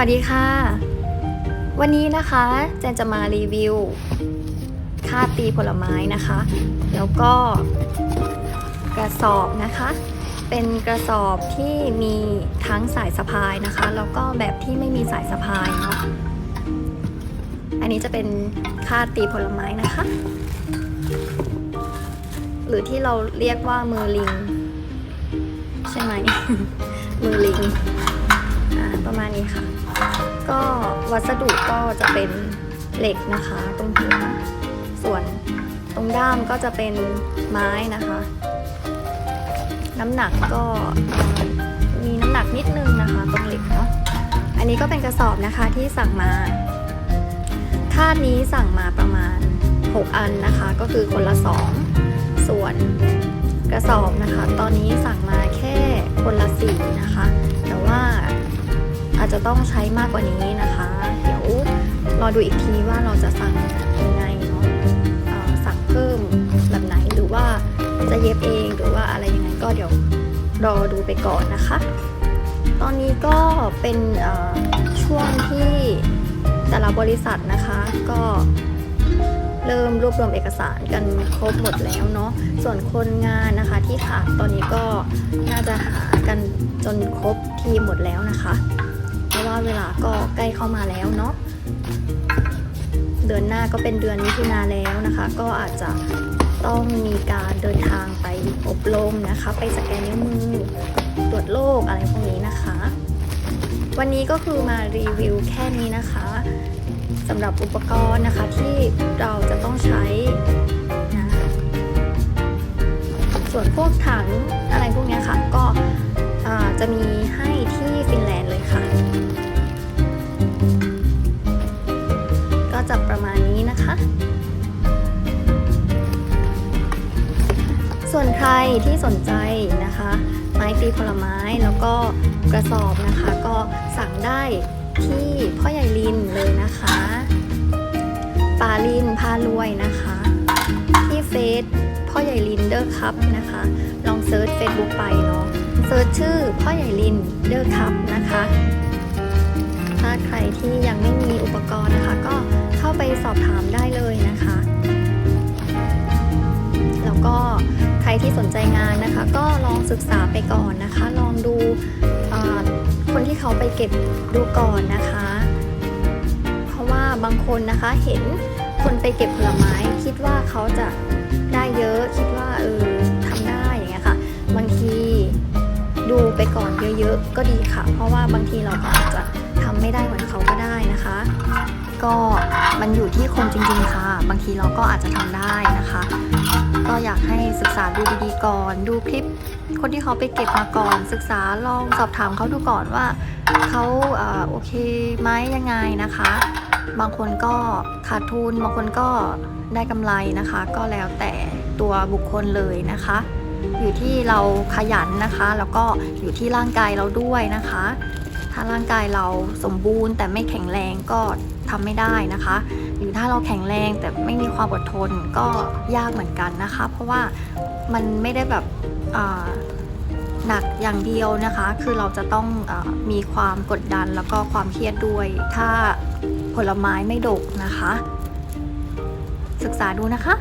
วัสดีค่ะ วันนี้นะคะเจนจะมารีวิวค่าตีผลไม้นะคะ แล้วก็กระสอบนะคะ เป็นกระสอบที่มีทั้งสายสะพายนะคะ แล้วก็แบบที่ไม่มีสายสะพายเนาะอันนี้จะเป็นค่าตีผลไม้นะคะ หรือที่เราเรียกว่ามือลิง ใช่ไหม มือลิง ประมาณนี้ค่ะ ก็วัสดุก็จะเป็นเหล็กนะคะ ตรงหัวส่วนตรงด้ามก็จะเป็นไม้นะคะ น้ำหนักก็มีน้ำหนักนิดนึงนะคะตรงเหล็กเนาะอันนี้ก็เป็นกระสอบนะคะที่สั่งมาคาดนี้สั่งมาประมาณ 6 อันนะคะ ก็คือคนละ 2 ส่วนกระสอบนะคะ ตอนนี้สั่งมาแค่คนละสี่นะคะ แต่ว่า จะต้องใช้มากกว่านี้นะคะ เดี๋ยวรอดูอีกทีว่าเราจะสั่งยังไงเนาะสั่งเพิ่มแบบไหนหรือว่าจะเย็บเองหรือว่าอะไรยังไงก็เดี๋ยวรอดูไปก่อนนะคะ ตอนนี้ก็เป็นช่วงที่แต่ละบริษัทนะคะก็เริ่มรวบรวมเอกสารกันครบหมดแล้วเนาะ ส่วนคนงานนะคะที่ขาดตอนนี้ก็น่าจะหากันจนครบทีหมดแล้วนะคะ เพราะว่าเวลาก็ใกล้เข้ามาแล้วเนาะเดือนหน้าก็เป็นเดือนมิถุนาแล้วนะคะ ก็อาจจะต้องมีการเดินทางไปอบรมนะคะ ไปสแกนนิ้วมือตรวจโรคอะไรพวกนี้นะคะ วันนี้ก็คือมารีวิวแค่นี้นะคะสำหรับอุปกรณ์นะคะที่เราจะต้องใช้นะส่วนพวกถังอะไรพวกนี้ค่ะก็จะมีให้ ส่วนใครที่สนใจนะคะ ไม้ตีผลไม้แล้วก็กระสอบนะคะ ก็สั่งได้ที่พ่อใหญ่ลินเลยนะคะปาลินพารวยนะคะ ที่เฟซพ่อใหญ่ลินเดอร์คัพนะคะ ลองเซิร์ชเฟซบุ๊กไปเนาะเซิร์ชชื่อพ่อใหญ่ลินเดอร์คัพนะคะ ถ้าใครที่ยังไม่มีอุปกรณ์นะคะก็ สนใจงานนะคะ ก็ลองศึกษาไปก่อนนะคะ ลองดูคนที่เขาไปเก็บดูก่อนนะคะ เพราะว่าบางคนนะคะเห็นคนไปเก็บผลไม้ คิดว่าเขาจะได้เยอะคิดว่าเออทำได้อย่างเงี้ยค่ะ บางทีดูไปก่อนเยอะๆก็ดีค่ะ เพราะว่าบางทีเราก็อาจจะทำไม่ได้เหมือนเขาก็ได้นะคะ ก็มันอยู่ที่คนจริงๆค่ะ บางทีเราก็อาจจะทำได้นะคะ ก็อยากให้ศึกษาดูดีๆก่อน ดูคลิป คนที่เขาไปเก็บมาก่อน ศึกษาลองสอบถามเขาดูก่อนว่าเขาอโอเคไหมยังไงนะคะ บางคนก็ขาดทุน บางคนก็ได้กำไรนะคะ ก็แล้วแต่ตัวบุคคลเลยนะคะ อยู่ที่เราขยันนะคะ แล้วก็อยู่ที่ร่างกายเราด้วยนะคะ ถ้าร่างกายเราสมบูรณ์ แต่ไม่แข็งแรงก็ทำไม่ได้นะคะ หรือถ้าเราแข็งแรงแต่ไม่มีความอดทนก็ยากเหมือนกันนะคะ เพราะว่ามันไม่ได้แบบหนักอย่างเดียวนะคะ คือเราจะต้องอมีความกดดันแล้วก็ความเครียดด้วย ถ้าผลไม้ไม่ดกนะคะ ศึกษาดูนะคะ